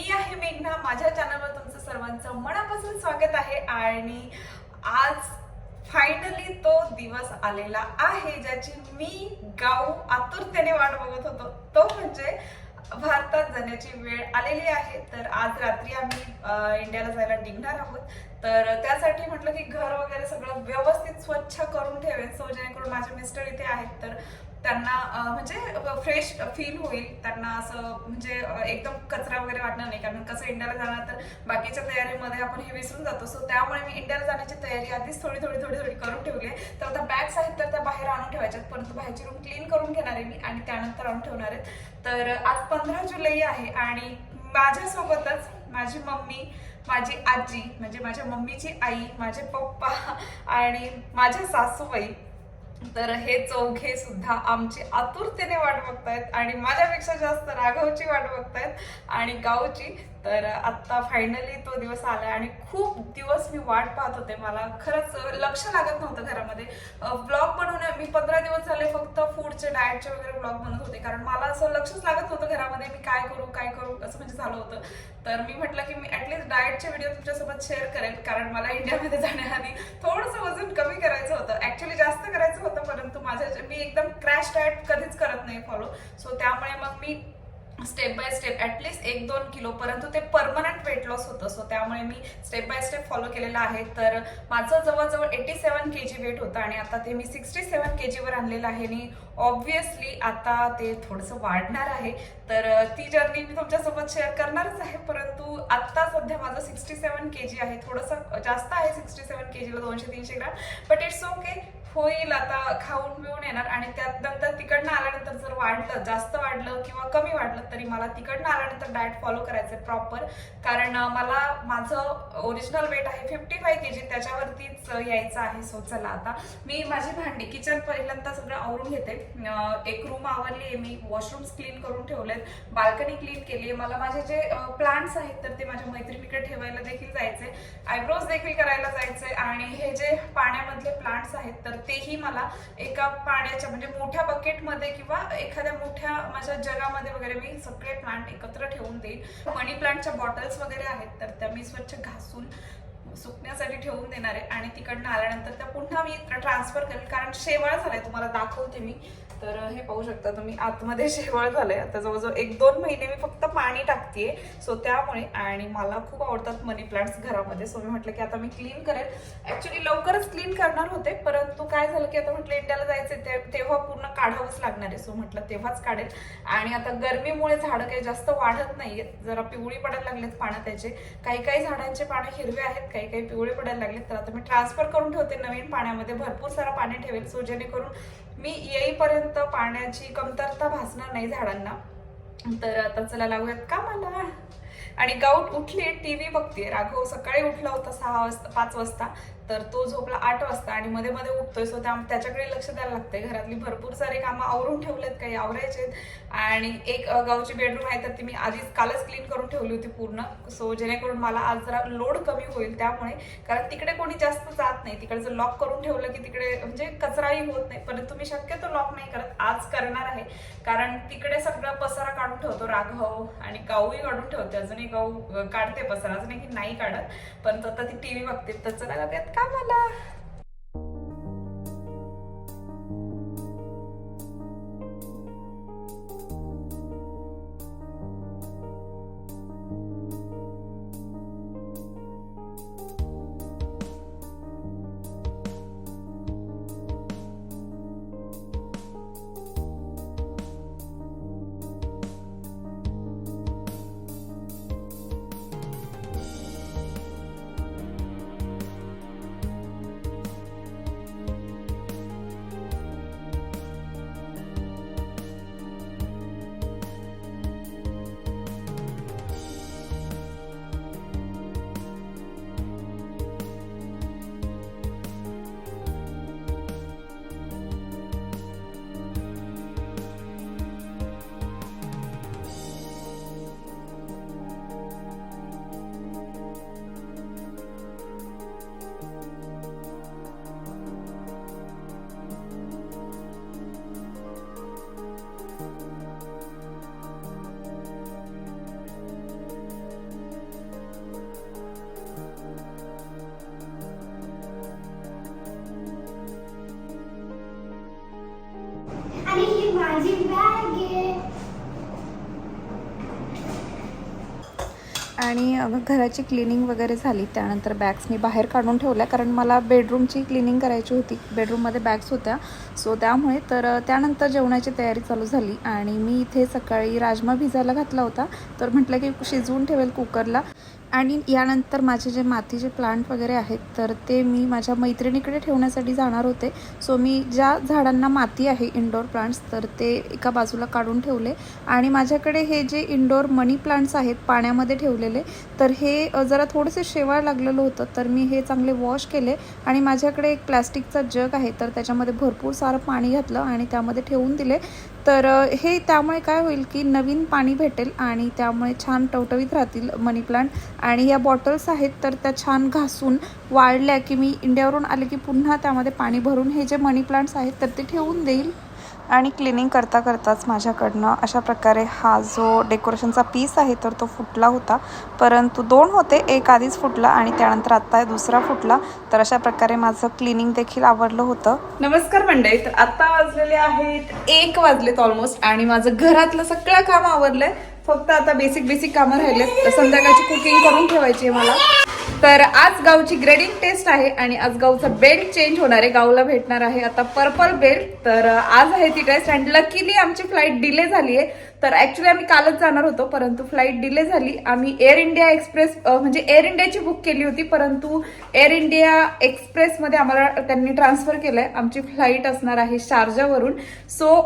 मी आहे मेघना. माझ्या चॅनलवर तुमचं सर्वांचं मनापासून स्वागत आहे. आणि आज फायनली तो दिवस आलेला आहे ज्याची मी गाऊ आतुरतेने वाट बघत होतो. तो म्हणजे भारतात जाण्याची वेळ आलेली आहे. तर आज रात्री आम्ही इंडियाला जायला निघणार आहोत. तर त्यासाठी म्हटलं की घर वगैरे सगळं व्यवस्थित स्वच्छ करून ठेवेन. सो जेणेकरून माझे मिस्टर इथे आहेत. तर त्यांना म्हणजे फ्रेश फील होईल. त्यांना असं म्हणजे एकदम कचरा वगैरे वाटणार नाही. कारण कसं इंडियाला जाणार तर बाकीच्या तयारीमध्ये आपण हे विसरून जातो. सो त्यामुळे मी इंडियाला जाण्याची तयारी आधीच थोडी थोडी थोडी थोडी करून ठेवली आहे. तर आता बॅग्स आहेत तर त्या बाहेर आणून ठेवायच्यात. परंतु बाहेरची रूम क्लीन करून घेणार आहे मी आणि त्यानंतर आणून ठेवणार आहे तर आज पंधरा जुलै आहे आणि माझ्यासोबतच माझी मम्मी माझी आजी म्हणजे माझ्या मम्मीची आई माझे पप्पा आणि माझ्या सासूबाई तर हे चौघे सुद्धा आमची आतुरतेने वाट बघतायत आणि माझ्यापेक्षा जास्त राघवची वाट बघतायत आणि गावची तर आत्ता फायनली तो दिवस आला आणि खूप दिवस मी वाट पाहत होते. मला खरंच लक्ष लागत नव्हतं घरामध्ये. ब्लॉग बनवण्या मी पंधरा दिवस झाले फक्त फूडचे डाएटचे वगैरे ब्लॉग बनवत होते. कारण मला असं लक्षच लागत नव्हतं घरामध्ये मी काय करू काय करू असं म्हणजे झालं होतं. तर मी म्हटलं की मी ॲटलीस्ट डाएटचे व्हिडिओ तुमच्यासोबत शेअर करेल कारण मला इंडियामध्ये जाण्याआधी थोडंसं वजन कमी करायचं होतं. ॲक्च्युली जास्त करायचं होतं परंतु माझ्या मी एकदम क्रॅश डाएट कधीच करत नाही फॉलो सो त्यामुळे मग मी step by step at least एक दोन किलो. परंतु ते परमनंट वेट लॉस होतं. सो त्यामुळे मी स्टेप बाय स्टेप फॉलो केलेलं आहे. तर माझं जवळजवळ एटी सेवन के जी वेट होतं आणि आता ते मी सिक्स्टी सेवन के जीवर आणलेलं आहे. आणि ऑब्व्हियसली आता ते थोडंसं वाढणार आहे. तर ती जर्नी मी तुमच्यासोबत शेअर करणारच आहे. परंतु आत्ता सध्या माझं सिक्स्टी सेवन के जी आहे. थोडंसं जास्त आहे सिक्स्टी सेवन के जीला दोनशे तीनशे ग्राम. बट इट्स ओके होईल आता खाऊन पिऊन येणार आणि त्यात नंतर तिकडनं आल्यानंतर जर वाढलं जास्त वाढलं किंवा कमी वाढलं तरी मला तिकडनं आल्यानंतर डाएट फॉलो करायचं आहे प्रॉपर कारण मला माझं ओरिजिनल वेट आहे फिफ्टी फाय के जी त्याच्यावरतीच यायचं आहे. सो चला आता. मी माझी भांडी किचन पहिल्यांदा सगळं आवरून घेते. एक रूम आवरली आहे मी. वॉशरूम्स क्लीन करून ठेवलेत. बाल्कनी क्लीन केली आहे. मला माझे जे प्लांट्स आहेत तर ते माझ्या मैत्रिणीकडे ठेवायला देखील जायचे आयब्रोज देखील करायला जायचे आणि हे जे पाण्यामधले प्लांट्स आहेत तर तेही मला एका पाण्याच्या म्हणजे मोठ्या बकेटमध्ये किंवा एखाद्या मोठ्या माझ्या जगामध्ये वगैरे मी सगळे प्लांट एकत्र ठेवून देईन. मनी प्लांटच्या बॉटल्स वगैरे आहेत तर त्या मी स्वच्छ घासून सुकण्यासाठी ठेवून देणार आहे. आणि तिकडनं आल्यानंतर त्या पुन्हा मी ट्रान्सफर करेल कारण शेवाळ झालाय तुम्हाला दाखवते मी. तर हे पाहू शकता तुम्ही आतमध्ये शेवाळ झालंय. आता जवळजवळ एक दोन महिने मी फक्त पाणी टाकतेय. सो त्यामुळे आणि मला खूप आवडतात मनी प्लांट्स घरामध्ये. सो मी म्हटलं की आता मी क्लीन करेल. ऍक्च्युली लवकरच क्लीन करणार होते परंतु काय झालं की आता म्हटलं इंडियाला जायचं ते तेव्हा पूर्ण काढावंच लागणार आहे. सो म्हटलं तेव्हाच काढेल. आणि आता गरमीमुळे झाडं काही जास्त वाढत नाहीयेत. जरा पिवळी पडायला लागलेत पानं त्याचे. काही काही झाडांचे पानं हिरवे आहेत काही काही पिवळे पडायला लागलेत. तर आता मी ट्रान्सफर करून ठेवते नवीन पाण्यामध्ये. भरपूर सारा पाणी ठेवेल. सो जेणेकरून मी येईपर्यंत पाण्याची कमतरता भासणार नाही झाडांना. तर आता चला लागूयात का मला आणि गाऊट उठली टीव्ही बघते राघव सकाळी उठला होता सहा वाजता पाच वाजता. तर तो झोपला आठ वाजता आणि मध्ये मध्ये उठतोय. सो त्या त्याच्याकडे लक्ष द्यायला लागतंय घरातली भरपूर सारे कामं आवरून ठेवलेत काही आवरायचे आणि एक गावची बेडरूम आहे तर ती मी आधीच कालच क्लीन करून ठेवली होती पूर्ण. सो जेणेकरून मला आज जरा लोड कमी होईल त्यामुळे. कारण तिकडे कोणी जास्त जात नाही. तिकडे जर लॉक करून ठेवलं की तिकडे म्हणजे कचराही होत नाही. परंतु मी शक्यतो लॉक नाही करत. आज करणार आहे. कारण तिकडे सगळा पसारा काढून ठेवतो राघव आणि गाऊही काढून ठेवते. अजूनही गाऊ काढते पसारा. अजूनही की नाही काढत. पण आता ती टीव्ही बघते. तर चला लगेच का आणि घराची क्लिनिंग वगैरे झाली. त्यानंतर बॅग्स मी बाहेर काढून ठेवल्या. कारण मला बेडरूमची क्लिनिंग करायची होती. बेडरूममध्ये बॅग्स होत्या. सो त्यामुळे तर त्यानंतर जेवणाची तयारी चालू झाली. आणि मी इथे सकाळी राजमा भिजायला घातला होता. तर म्हटलं की शिजवून ठेवेल कुकरला आणि यानंतर माझे जे मातीचे प्लांट वगैरे आहेत तर ते मी माझ्या मैत्रिणीकडे ठेवण्यासाठी जाणार होते. सो मी ज्या झाडांना माती आहे इंडोर प्लांट्स तर ते एका बाजूला काढून ठेवले. आणि माझ्याकडे हे जे इंडोर मनी प्लांट्स आहेत पाण्यामध्ये ठेवलेले तर हे जरा थोडेसे शेवाळ लागलेलं होतं तर मी हे चांगले वॉश केले. आणि माझ्याकडे एक प्लॅस्टिकचा जग आहे तर त्याच्यामध्ये भरपूर सारं पाणी घातलं आणि त्यामध्ये ठेवून दिले. तर हे त्यामुळे काय होईल की नवीन पाणी भेटेल आणि त्यामुळे छान टवटवीत राहतील मनी प्लांट. आणि या बॉटल्स आहेत तर त्या छान घासून वाळल्या की मी इंडियावरून आले की पुन्हा त्यामध्ये पाणी भरून हे जे मनी प्लांट्स आहेत तर ते ठेवून देईल. आणि क्लिनिंग करता करताच माझ्याकडनं अशा प्रकारे हा जो डेकोरेशनचा पीस आहे तर तो फुटला होता. परंतु दोन होते एक आधीच फुटला आणि त्यानंतर आत्ता दुसरा फुटला. तर अशा प्रकारे माझं क्लिनिंग देखील आवडलं होतं. नमस्कार मंडळी तर आत्ता वाजलेले आहेत एक वाजलेत ऑलमोस्ट आणि माझं घरातलं सगळं काम आवरलंय. फक्त आता बेसिक बेसिक कामं राहिले संध्याकाळची कुकिंग करून ठेवायची आहे मला. तर आज गावची ग्रेडिंग टेस्ट आहे आणि आज गावचा बेल्ट चेंज होणार आहे. गावला भेटणार आहे आता पर्पल बेल्ट तर आज आहे ती टेस्ट अँड लकीली आमची फ्लाईट डिले झाली आहे. तर ऍक्च्युली आम्ही कालच जाणार होतो परंतु फ्लाईट डिले झाली. आम्ही एअर इंडिया एक्सप्रेस म्हणजे एअर इंडियाची बुक केली होती परंतु एअर इंडिया एक्सप्रेसमध्ये आम्हाला त्यांनी ट्रान्सफर आहे आमची फ्लाईट असणार आहे शारजावरून. सो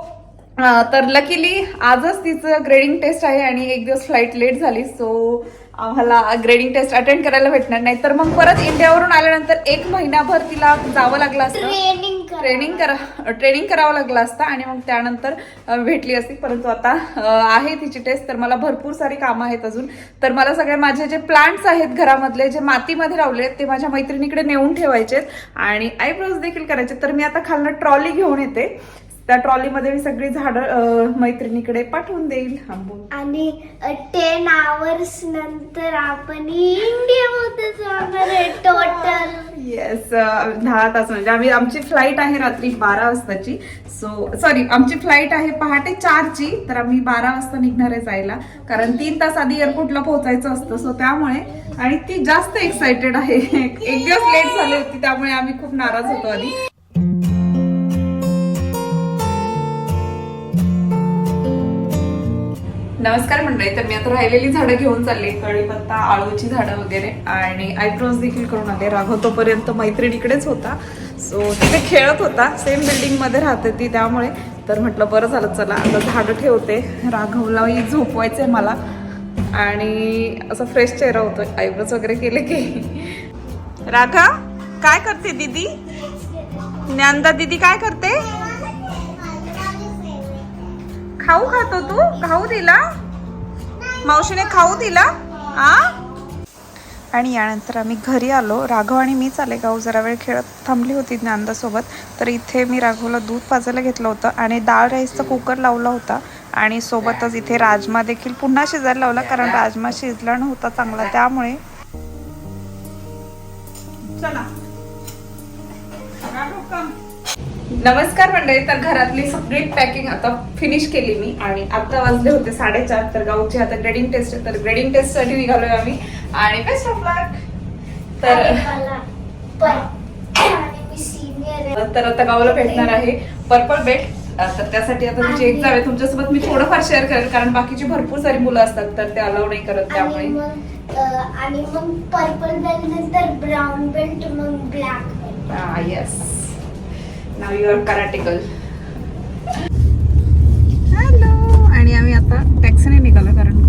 तर लकीली आजच तिचं ग्रेडिंग टेस्ट आहे आणि एक दिवस फ्लाईट लेट झाली सो आम्हाला ग्रेडिंग टेस्ट अटेंड करायला भेटणार नाही. तर मग परत इंडियावरून आल्यानंतर एक महिनाभर तिला जावं लागलं असतं. ट्रेनिंग कर. ट्रेनिंग करा ट्रेनिंग करावं लागलं असतं आणि मग त्यानंतर भेटली असती. परंतु आता आहे तिची टेस्ट तर मला भरपूर सारी कामं आहेत अजून. तर मला सगळे माझे जे प्लांट्स आहेत घरामधले जे मातीमध्ये लावले ते माझ्या मैत्रिणीकडे नेऊन ठेवायचे आणि आयब्रोज देखील करायचे तर मी आता खालनं ट्रॉली घेऊन येते. त्या ट्रॉलीमध्ये मी सगळी झाडं मैत्रिणीकडे पाठवून देईल थांबून. आणि टेन आवर्स नंतर आपण टोटल येस दहा तास म्हणजे आम्ही आमची फ्लाईट आहे रात्री बारा वाजताची. सो सॉरी आमची फ्लाईट आहे पहाटे चारची तर आम्ही बारा वाजता निघणार आहे जायला. कारण तीन तास आधी एअरपोर्टला पोहोचायचं असतं सो त्यामुळे आणि ती जास्त एक्साइटेड आहे. एक दिवस लेट झाली होती त्यामुळे आम्ही खूप नाराज होतो आधी. नमस्कार मंडळी तर मी आता राहिलेली झाडं घेऊन चालली. कळीपत्ता आळूची झाडं वगैरे. आणि आयब्रोज देखील करून आले. राघव तोपर्यंत मैत्रिणीकडेच होता. सो तिथे खेळत होता. सेम बिल्डिंगमध्ये राहते ती त्यामुळे. तर म्हटलं बरं झालं चला. आता झाडं ठेवते. राघवलाही झोपवायचंय मला. आणि असं फ्रेश चेहरा होतो आयब्रोज वगैरे केले की. राघव काय करते दीदी? ज्ञानदा दीदी काय करते? खाऊ खातो तू? खाऊ दिला मावशीने खाऊ दिला आ? आणि यानंतर आम्ही घरी आलो. राघव आणि मीच आले गाऊ. जरा वेळ खेळत थांबली होती ज्ञानदासोबत. तर इथे मी राघवला दूध पाजायला घेतलं होतं आणि डाळ राईसचा कुकर लावला होता. आणि सोबतच इथे राजमा देखील पुन्हा शिजायला लावला कारण राजमा शिजला नव्हता चांगला. त्यामुळे चला. नमस्कार मंडळी तर घरातली सगळी पॅकिंग आता फिनिश केली मी आणि आता वाजले होते साडेचार तर गावची आता ग्रेडिंग टेस्ट तर ग्रेडिंग टेस्टसाठी निघालोय आम्ही. आणि बेस्ट ऑफ लक तर तर आता गावाला भेटणार आहे पर्पल बेट तर त्यासाठी आता तुझी एक्झाम आहे. तुमच्यासोबत मी थोडंफार शेअर करेल कारण बाकीची भरपूर सारी मुलं असतात तर ते अलाव नाही करत त्यामुळे. आणि मग पर्पल बेल्ट नंतर ब्राऊन बेल्ट मग ब्लॅक बेल्ट येस नाव युअर कराटेकल हॅलो आणि आम्ही आता टॅक्सीने निघालो कारण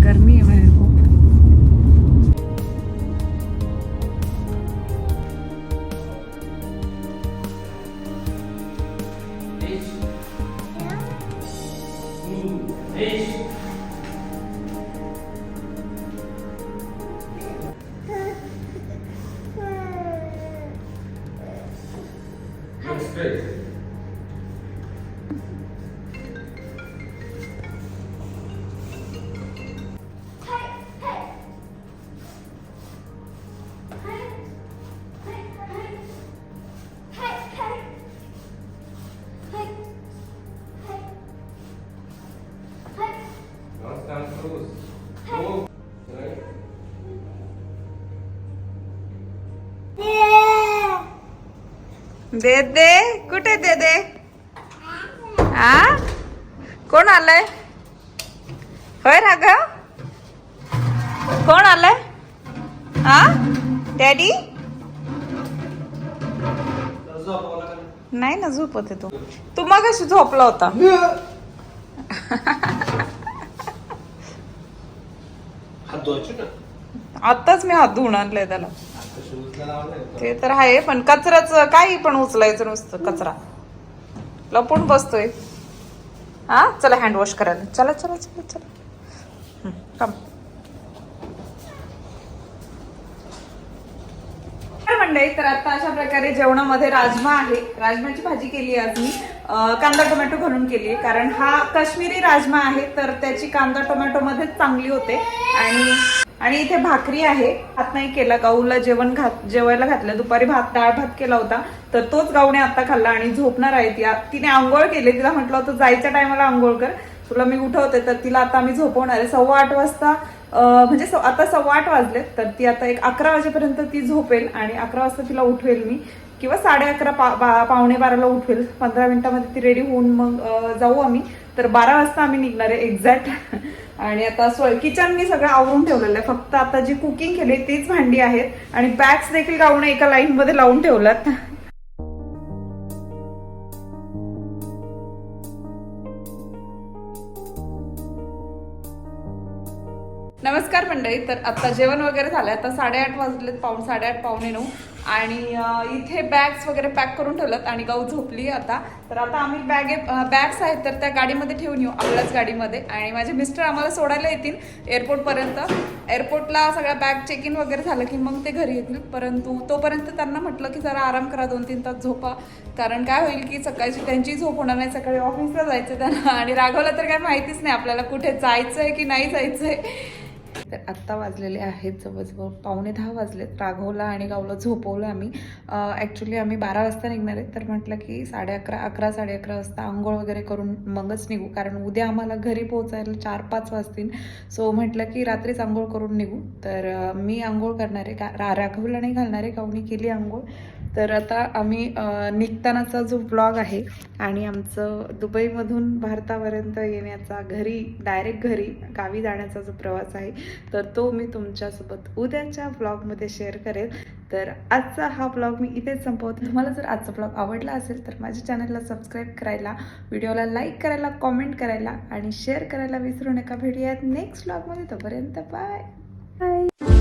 दे दे. कुठे दे दे? आ? कोण आलंय? होय राघव? कोण आलंय? हा डॅडी? नाही ना झोपत तू. तू मग अशी झोपला होता. आताच मी हात धुवून आणलाय त्याला. ते तर आहे पण कचऱ्याच काही पण उचलायचं नुसतं कचरा. लपून बसतोय. हा? चला हँड वॉश करायला. चला चला चला चला. कम काय मंडळी तर आता अशा प्रकारे जेवणामध्ये राजमा आहे. राजमाची भाजी केली आहे आज मी. कांदा टोमॅटो घालून केली आहे. कारण हा काश्मीरी राजमा आहे तर त्याची कांदा टोमॅटोमध्येच चांगली होते. आणि आणि इथे भाकरी आहे. भात नाही केला गाऊला जेवण घात जेवायला घातलं. दुपारी भात डाळ भात केला होता. तर तोच गाऊने आता खाल्ला आणि झोपणार आहे ती. आ- तिने आंघोळ केली. तिला म्हटलं होतं जायच्या टायमाला आंघोळ कर. तुला मी उठवते. तर तिला आता आम्ही झोपवणार आहे. सव्वा आठ वाजता म्हणजे आता सव्वा आठ वाजले तर ती आता एक अकरा वाजेपर्यंत ती झोपेल आणि अकरा वाजता तिला उठवेल मी. किंवा साडे अकरा पा बा- पावणे बाराला उठवेल. पंधरा मिनिटामध्ये ती रेडी होऊन मग जाऊ आम्ही. तर बारा वाजता आम्ही निघणार आहे. एक्झॅक्ट आणि आता स्वय किचन मी सगळं आवरून ठेवलेलं आहे. फक्त आता जी कुकिंग केली तीच भांडी आहेत. आणि बॅग्स देखील गाऊन एका लाईन मध्ये लावून ठेवल्यात. नमस्कार मंडळी तर आता जेवण वगैरे झालंय. आता साडेआठ वाजलेत पाऊण साडेआठ पावणे नऊ. आणि इथे बॅग्स वगैरे पॅक करून ठेवल्यात आणि गाऊ झोपली आता. तर आता आम्ही बॅगे बॅग्स आहेत तर त्या गाडीमध्ये ठेवून येऊ आपल्याच गाडीमध्ये. आणि माझे मिस्टर आम्हाला सोडायला येतील एअरपोर्टपर्यंत एअरपोर्टला सगळ्या बॅग चेक इन वगैरे झालं की मग ते घरी येतील. परंतु तोपर्यंत त्यांना म्हटलं की जरा आराम करा दोन तीन तास झोपा. कारण काय होईल की सकाळची त्यांची झोप होणार नाही. सकाळी ऑफिसला जायचं त्यांना. आणि राघवला तर काय माहितीच नाही आपल्याला कुठे जायचंय की नाही जायचंय. तर आत्ता वाजलेले आहेत जवळजवळ पावणे दहा वाजलेत. राघवला आणि गावला झोपवलं आम्ही. ॲक्च्युली आम्ही बारा वाजता निघणार आहे तर म्हटलं की साडे अकरा अकरा साडे अकरा वाजता आंघोळ वगैरे करून मगच निघू. कारण उद्या आम्हाला घरी पोहोचायला चार पाच वाजतील. सो म्हटलं की रात्रीच आंघोळ करून निघू. तर मी आंघोळ करणार आहे. का रा राघवला नाही घालणार आहे. गावनी केली आंघोळ. तर आता आम्ही निघतानाचा जो ब्लॉग आहे आणि आमचं दुबईमधून भारतापर्यंत येण्याचा घरी डायरेक्ट घरी गावी जाण्याचा जो प्रवास आहे तर तो मी तुमच्यासोबत उद्याच्या ब्लॉगमध्ये शेअर करेल. तर आजचा हा ब्लॉग मी इथेच संपवतो. तुम्हाला जर आजचा ब्लॉग आवडला असेल तर माझ्या चॅनलला सबस्क्राईब करायला व्हिडिओला लाईक करायला कॉमेंट करायला आणि शेअर करायला विसरू नका. भेटूयात नेक्स्ट ब्लॉगमध्ये तोपर्यंत बाय बाय